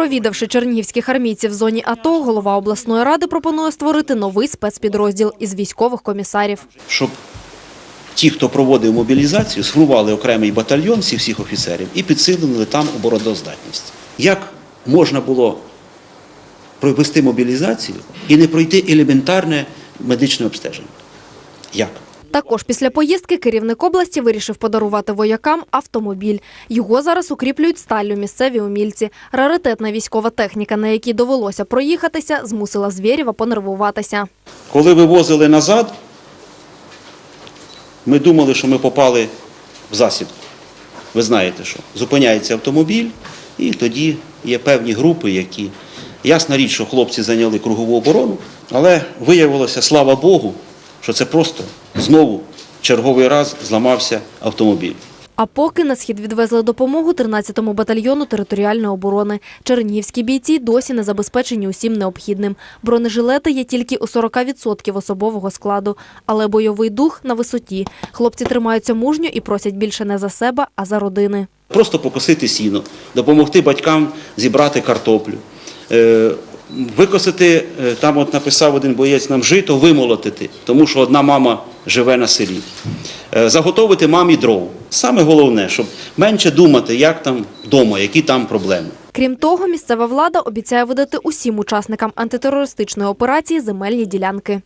Провідавши чернігівських армійців в зоні АТО, голова обласної ради пропонує створити новий спецпідрозділ із військових комісарів. щоб ті, хто проводив мобілізацію, сформували окремий батальйон всіх всіх офіцерів і підсилили там обороноздатність. Як можна було провести мобілізацію і не пройти елементарне медичне обстеження? Як? Також після поїздки керівник області вирішив подарувати воякам автомобіль. Його зараз укріплюють сталлю місцеві умільці. Раритетна військова техніка, на якій довелося проїхатися, змусила Звєрєва понервуватися. Коли вивозили назад, ми думали, що ми попали в засідку. Ви знаєте, що зупиняється автомобіль, і тоді є певні групи, які. Ясна річ, що хлопці зайняли кругову оборону, але виявилося, слава Богу, що це просто знову черговий раз зламався автомобіль. А поки на схід відвезли допомогу 13-му батальйону територіальної оборони. Чернігівські бійці досі не забезпечені усім необхідним. Бронежилети є тільки у 40% особового складу, але бойовий дух на висоті. Хлопці тримаються мужньо і просять більше не за себе, а за родини. Просто покосити сіно, допомогти батькам зібрати картоплю, е, викосити, е, там от написав один боєць нам жито, вимолотити, тому що одна мама живе на селі. Е, Заготовити мамі дров. Саме головне, щоб менше думати, як там вдома, які там проблеми. Крім того, місцева влада обіцяє видати усім учасникам антитерористичної операції земельні ділянки.